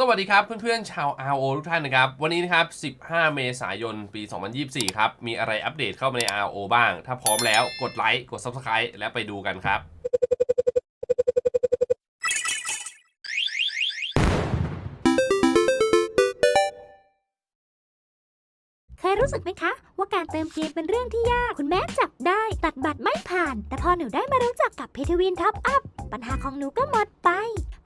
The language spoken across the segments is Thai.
สวัสดีครับเพื่อนๆชาว RO ทุกท่านนะครับ วันนี้นะครับ 15 เมษายนปี 2024 ครับ มีอะไรอัปเดตเข้ามาใน RO บ้าง ถ้าพร้อมแล้วกดไลค์ กด Subscribe แล้วไปดูกันครับ เคยรู้สึกไหมคะ ว่าการเติมเกมเป็นเรื่องที่ยาก คุณแม่จับได้ ตัดบัตรไม่ผ่าน แต่พอหนูได้มารู้จักกับเพทวินท็อปอัพปัญหาของหนูก็หมดไป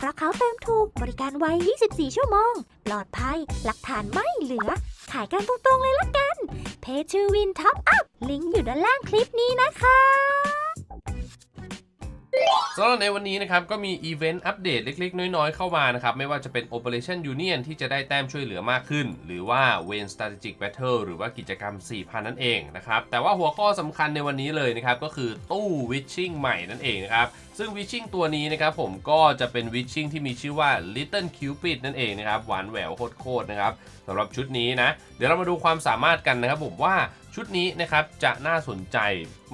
เพราะเขาเติมถูกบริการไว 24 ชั่วโมง ปลอดภัย หลักฐานไม่เหลือ ขายกันตรงๆเลยละกัน เพชรวินท็อปอัพลิงก์อยู่ด้านล่างคลิปนี้นะคะ สำหรับในวันนี้นะครับก็มีอีเวนต์อัปเดตเล็ก ๆ น้อย ๆ เข้ามานะครับ ไม่ว่าจะเป็น Operation Union ที่จะได้แต้มช่วยเหลือมากขึ้น หรือว่า Wen Strategic Battle หรือว่ากิจกรรม 4,000 นั่นเองนะครับ แต่ว่าหัวข้อสำคัญในวันนี้เลยนะครับ ก็คือตู้ Witching ใหม่นั่นเองนะครับ ซึ่ง Witching ตัวนี้นะครับผมก็จะเป็น Witching ที่มีชื่อว่า Little Cupid นั่นเองนะครับหวานแหววโคตรๆนะครับสำหรับชุดนี้นะเดี๋ยวเรามาดูความสามารถกันนะครับผมว่า ชุดนี้นะครับจะน่าสนใจ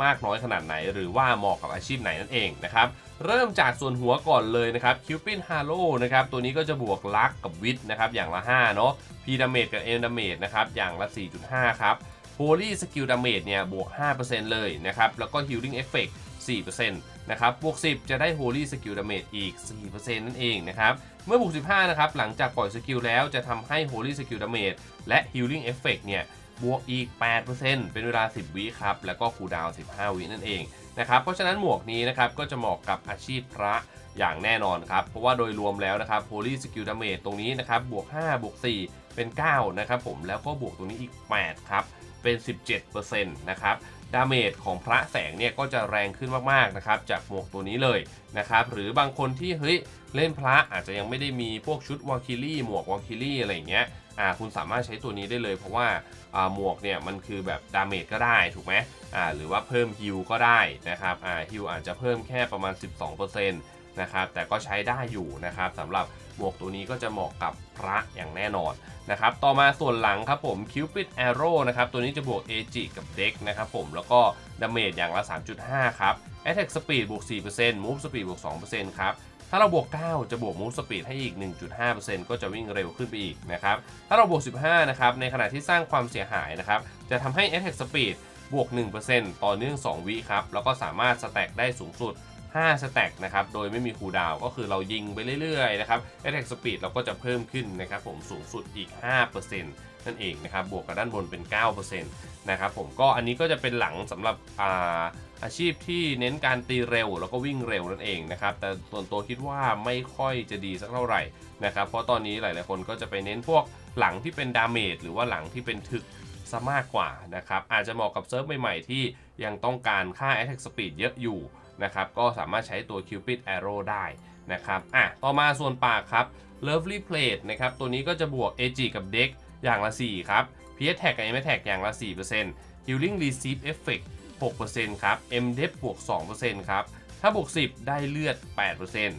มากน้อยขนาดไหน หรือว่าเหมาะกับอาชีพไหนนั่นเองนะครับเริ่มจากส่วนหัวก่อนเลยนะครับคิวปินฮาโลนะครับตัวนี้ก็จะบวกลักกับวิทนะครับอย่างละ 5 เนาะพีดาเมจกับเอ็นดาเมจนะครับอย่างละ 4.5 ครับโฮลี่สกิลดาเมจเนี่ยบวก 5%เลยนะครับแล้วก็ฮิลลิ่งเอฟเฟกต์4%นะครับบวก 10 จะได้โฮลี่สกิลดาเมจอีก 4%นั่นเองนะครับ เมื่อบวก 15 นะครับ หลังจากปล่อยสกิลแล้วจะทำให้โฮลี่สกิลดาเมจและฮิลลิ่งเอฟเฟกต์เนี่ย บวกอีก 8%เป็นเวลา 10 วิครับ แล้วก็คูดาว 15 วินั่นเองนะครับ เพราะฉะนั้นหมวกนี้นะครับก็จะเหมาะกับอาชีพพระอย่างแน่นอนครับ เพราะว่าโดยรวมแล้วนะครับ Holy Skill Damage ตรงนี้นะครับ บวก 5 บวก 4 เป็น 9 นะครับผม แล้วก็บวกตรงนี้อีก 8 ครับ เป็น 17%นะครับ ดาเมจของพระแสงเนี่ยก็จะแรงขึ้นมากๆนะครับจากหมวกตัวนี้เลยนะครับหรือบางคนที่เฮ้ยเล่นพระอาจจะยังไม่ได้มีพวกชุดวอลคิลี่หมวกวอลคิลี่อะไรอย่างเงี้ยอ่าคุณสามารถใช้ตัวนี้ได้เลยเพราะว่าอ่าหมวกเนี่ยมันคือแบบดาเมจก็ได้ถูกไหมอ่าหรือว่าเพิ่มฮิลก็ได้นะครับอ่าฮิลอาจจะเพิ่มแค่ประมาณ 12%น นะครับแต่ก็ใช้ได้อยู่นะครับสำหรับหมวกตัวนี้ก็จะเหมาะกับพระอย่างแน่นอนนะครับต่อมาส่วนหลังครับผม Cupid Arrow นะครับตัวนี้จะบวก AG กับ Dex นะครับผมแล้วก็ดาเมจอย่างละ 3.5 ครับ Attack Speed บวก 4% Move Speed บวก 2%ครับถ้าเราบวก 9 จะบวก Move Speed ให้อีก 1.5%ก็จะวิ่งเร็วขึ้นไปอีกนะครับ ถ้าเราบวก 15 นะครับ ในขณะที่สร้างความเสียหายนะครับ จะทำให้ Attack Speed บวก 1%ต่อเนื่อง 2 วิครับ แล้วก็สามารถสแต็กได้สูงสุด 5สแต็กนะครับ โดยไม่มีคูดาวก็คือเรายิงไปเรื่อยๆนะครับ Attack Speed เราก็จะเพิ่มขึ้นนะครับผมสูงสุดอีก 5%นั่นเองนะครับ บวกกับด้านบนเป็น 9%นะครับผมก็อันนี้ก็จะเป็นหลังสำหรับอาอาชีพที่เน้นการตีเร็วแล้วก็วิ่งเร็วนั่นเองนะครับ แต่ส่วนตัวคิดว่าไม่ค่อยจะดีสักเท่าไหร่นะครับ เพราะตอนนี้หลายๆคนก็จะไปเน้นพวกหลังที่เป็นดาเมจหรือว่าหลังที่เป็นถึกซะมากกว่านะครับ อาจจะเหมาะกับเซิร์ฟใหม่ๆที่ยังต้องการค่า Attack Speed เยอะอยู่ นะครับก็สามารถใช้ตัว Cupid Arrow ได้นะครับอะต่อมาส่วนปากครับ Lovely Plate นะครับตัวนี้ก็จะบวก AG กับ Dex อย่างละ 4 ครับ PS Tag กับ M Tag อย่างละ 4% Healing Receive Effect 6%ครับ M d e p บวก 2%ครับ ถ้าบวก 10 ได้เลือด 8%น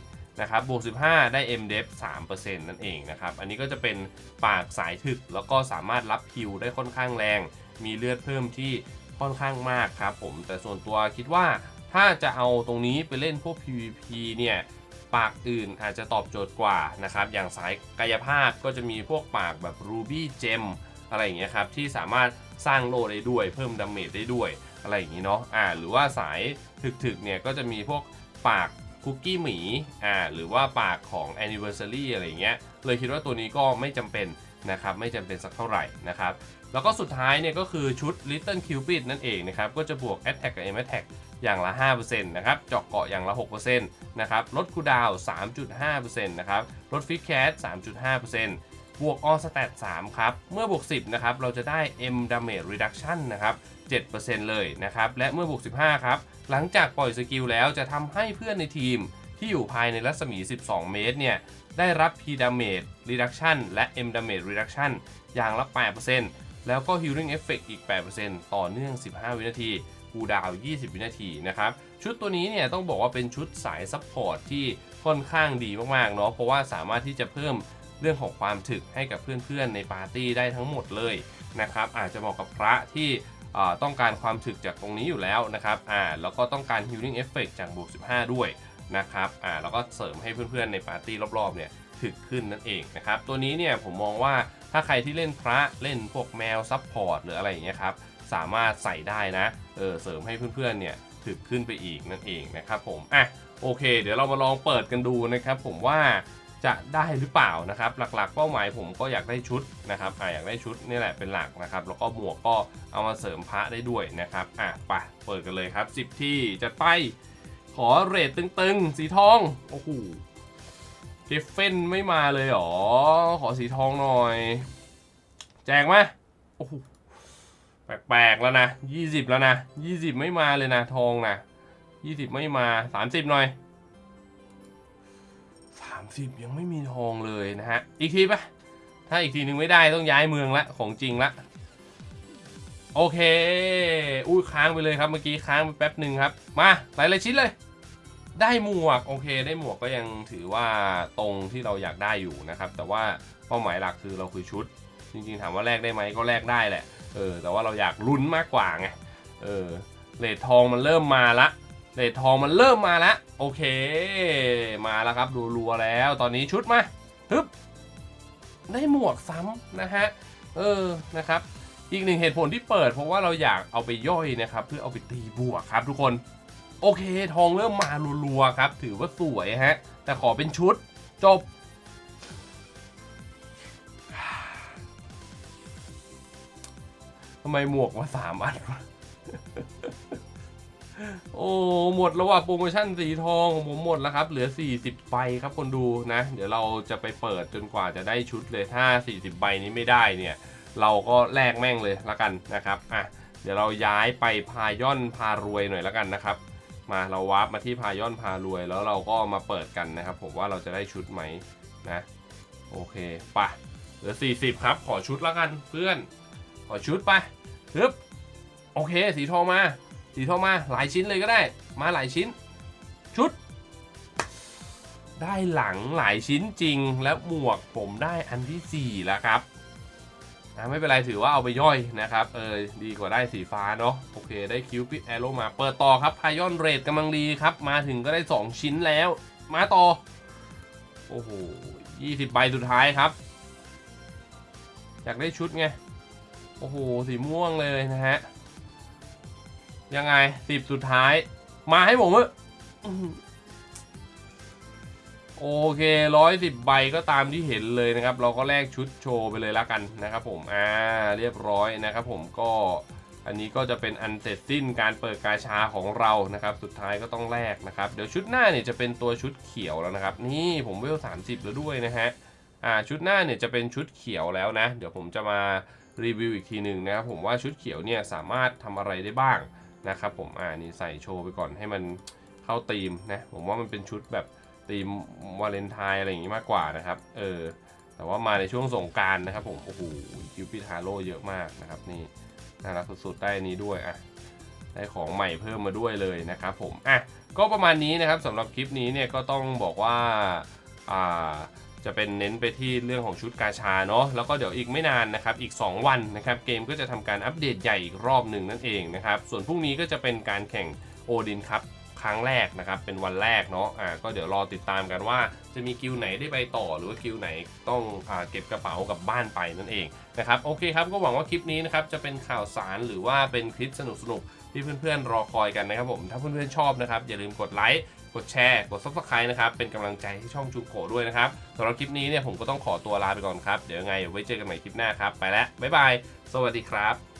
ะครับ บวก 15 ได้ M d e p 3%นั่นเองนะครับ อันนี้ก็จะเป็นปากสายถึก แล้วก็สามารถรับคิวได้ค่อนข้างแรง มีเลือดเพิ่มที่ค่อนข้างมากครับผม แต่ส่วนตัวคิดว่า ถ้าจะเอาตรงนี้ไปเล่นพวก PVP เนี่ยปากอื่นอาจจะตอบโจทย์กว่านะครับ อย่างสายกายภาพก็จะมีพวกปากแบบ Ruby Gem อะไรอย่างเงี้ยครับที่สามารถสร้างโลได้ด้วย เพิ่มดาเมจได้ด้วยอะไรอย่างนี้เนาะอ่าหรือว่าสายถึกๆเนี่ยก็จะมีพวกปากคุกกี้หมีอ่าหรือว่าปากของ anniversary อะไรอย่างเงี้ยเลยคิดว่าตัวนี้ก็ไม่จำเป็นนะครับไม่จำเป็นสักเท่าไหร่นะครับแล้วก็สุดท้ายเนี่ยก็คือชุด Little Cupid นั่นเองนะครับก็จะบวก Attack กับ M Attack อย่างละ 5%นะครับเจาะเกาะอย่างละ 6%นะครับลดคูดาวน์3.5%นะครับลดฟิกแคส3.5%บวก All Stat 3ครับ เมื่อบวก 10 นะครับ เราจะได้ M Damage Reduction นะครับ 7%เลยนะครับ และเมื่อบวก 15 ครับ หลังจากปล่อยสกิลแล้วจะทำให้เพื่อนในทีมที่อยู่ภายในรัศมี 12 เมตร เนี่ย ได้รับ P Damage Reduction และ M Damage Reduction อย่างละ 8% แล้วก็ Healing Effect อีก 8%ต่อเนื่อง 15 วินาทีคูดาว 20 วินาทีนะครับ ชุดตัวนี้เนี่ยต้องบอกว่าเป็นชุดสายซัพพอร์ตที่ค่อนข้างดีมากๆเนาะเพราะว่าสามารถที่จะเพิ่มเรื่องของความถึกให้กับเพื่อนๆ ในปาร์ตี้ได้ทั้งหมดเลยนะครับอาจจะเหมาะกับพระที่ต้องการความถึกจากตรงนี้อยู่แล้วนะครับอ่าแล้วก็ต้องการ healing effect จากบวก 15 ด้วยนะครับอ่าแล้วก็เสริมให้เพื่อนๆ ในปาร์ตี้รอบๆเนี่ยถึกขึ้นนั่นเองนะครับตัวนี้เนี่ยผมมองว่า ถ้าใครที่เล่นพระเล่นพวกแมวซับพอร์ตหรืออะไรอย่างเงี้ยครับสามารถใส่ได้นะเออเสริมให้เพื่อนๆเนี่ยถึกขึ้นไปอีกนั่นเองนะครับผมอะโอเค เดี๋ยวเรามาลองเปิดกันดูนะครับผมว่าจะได้หรือเปล่านะครับ หลักๆ เป้าหมายผมก็อยากได้ชุดนะครับอะอยากได้ชุดนี่แหละเป็นหลักนะครับ แล้วก็หมวกก็เอามาเสริมพระได้ด้วยนะครับอะไปเปิดกันเลยครับ 10 ที่จัดไปขอเรทตึงๆ สีทอง โอ้โห เกฟเฟนไม่มาเลยหรอ ขอสีทองหน่อย แจกไหมโอ้โหแปลกๆแล้วนะ20แล้วนะ20ไม่มาเลยนะทองนะ20ไม่มา30หน่อย30ยังไม่มีทองเลยนะฮะ อีกทีปะถ้าอีกทีนึงไม่ได้ต้องย้ายเมืองละของจริงละโอเค อุ้ยค้างไปเลยครับเมื่อกี้ค้างไปแป๊บหนึ่งครับ มาหลายๆชิ้นเลย ได้หมวกโอเค ได้หมวกก็ยังถือว่าตรงที่เราอยากได้อยู่นะครับ แต่ว่าเป้าหมายหลักคือเราคือชุด จริงๆถามว่าแลกได้ไหมก็แลกได้แหละเออแต่ว่าเราอยากลุ้นมากกว่าไงเออเลททองมันเริ่มมาละเลททองมันเริ่มมาละโอเค มาแล้วครับรัวๆแล้ว ตอนนี้ชุดมาฮึบได้หมวกซ้ำนะฮะเออนะครับอีกหนึ่งเหตุผลที่เปิดเพราะว่าเราอยากเอาไปย่อยนะครับ เพื่อเอาไปตีบวกครับทุกคน โอเคทองเริ่มมารัวๆครับ ถือว่าสวยฮะ แต่ขอเป็นชุดจบ ทำไมหมวกมาสามอันวะโอ้หมดแล้วว่ะโปรโมชั่นสีทองของผมหมดแล้วครับ เหลือ 40ใบครับคนดูนะ เดี๋ยวเราจะไปเปิดจนกว่าจะได้ชุดเลยถ้า 40ใบนี้ไม่ได้เนี่ย เราก็แลกแม่งเลยละกันนะครับอะเดี๋ยวเราย้ายไปพายอนพารวยหน่อยละกันนะครับ มาเราวาร์ปมาที่พายอนพารวย แล้วเราก็มาเปิดกันนะครับ ผมว่าเราจะได้ชุดไหมนะโอเคไปะเหลือ 40 ครับ ขอชุดละกันเพื่อน ขอชุดไปฮึบโอเค สีทองมา สีทองมาหลายชิ้นเลยก็ได้ มาหลายชิ้น ชุด ได้หลังหลายชิ้นจริงแล้วหมวกผมได้อันที่4แล้วครับ อะไม่เป็นไรถือว่าเอาไปย่อยนะครับ เออดีกว่าได้สีฟ้าเนาะโอเค ได้คิวปิดแอโรมา เปิดต่อครับพายอนเรทกำลังดีครับ มาถึงก็ได้ 2 ชิ้นแล้ว มาต่อ โอ้โห20ใบสุดท้ายครับ อยากได้ชุดไง โอ้โห สีม่วงเลยนะฮะ ยังไงสิบสุดท้าย มาให้ผมเออ โอเคร้อยสิบใบก็ตามที่เห็นเลยนะครับ เราก็แลกชุดโชว์ไปเลยละกันนะครับผมอ่าเรียบร้อยนะครับผมก็อันนี้ก็จะเป็นอันเสร็จสิ้นการเปิดกาชาของเรานะครับ สุดท้ายก็ต้องแลกนะครับ เดี๋ยวชุดหน้าเนี่ยจะเป็นตัวชุดเขียวแล้วนะครับ นี่ผมเวล 30 แล้วด้วยนะฮะอ่าชุดหน้าเนี่ยจะเป็นชุดเขียวแล้วนะ เดี๋ยวผมจะมารีวิวอีกทีหนึ่งนะครับผมว่าชุดเขียวเนี่ยสามารถทำอะไรได้บ้างนะครับผมอ่านี่ใส่โชว์ไปก่อนให้มันเข้าธีมนะผมว่ามันเป็นชุดแบบ ธีมวาเลนไทน์อะไรอย่างงี้มากกว่านะครับ เออ แต่ว่ามาในช่วงสงการนะครับผม โอ้โหคิวปิดฮาโร่เยอะมากนะครับ นี่น่ารักสุดๆ ได้นี้ด้วยอะ ได้ของใหม่เพิ่มมาด้วยเลยนะครับผม อะ ก็ประมาณนี้นะครับสำหรับคลิปนี้เนี่ยก็ต้องบอกว่า อ่าจะเป็นเน้นไปที่เรื่องของชุดกาชาเนาะแล้วก็เดี๋ยวอีกไม่นานนะครับอีก 2 วันนะครับเกมก็จะทำการอัปเดตใหญ่อีกรอบหนึ่งนั่นเองนะครับส่วนพรุ่งนี้ก็จะเป็นการแข่งโอดินครับ รั้งแรกนะครับเป็นวันแรกเนาะอ่าก็เดี๋ยวรอติดตามกันว่า จะมีกิลไหนได้ไปต่อ หรือว่ากิลไหนต้องอ่าเก็บกระเป๋ากับบ้านไปนั่นเองนะครับโอเคครับก็หวังว่าคลิปนี้นะครับจะเป็นข่าวสารหรือว่าเป็นคลิปสนุกๆที่เพื่อนๆรอคอยกันนะครับผมถ้าเพื่อนๆชอบนะครับอย่าลืมกดไลค์กดแชร์กด subscribe นะครับเป็นกำลังใจให้ช่องจูโกด้วยนะครับสำหรับคลิปนี้เนี่ยผมก็ต้องขอตัวลาไปก่อนครับเดี๋ยวยังไงไว้เจอกันใหม่คลิปหน้าครับไปแล้วบ๊ายบายสวัสดีครับ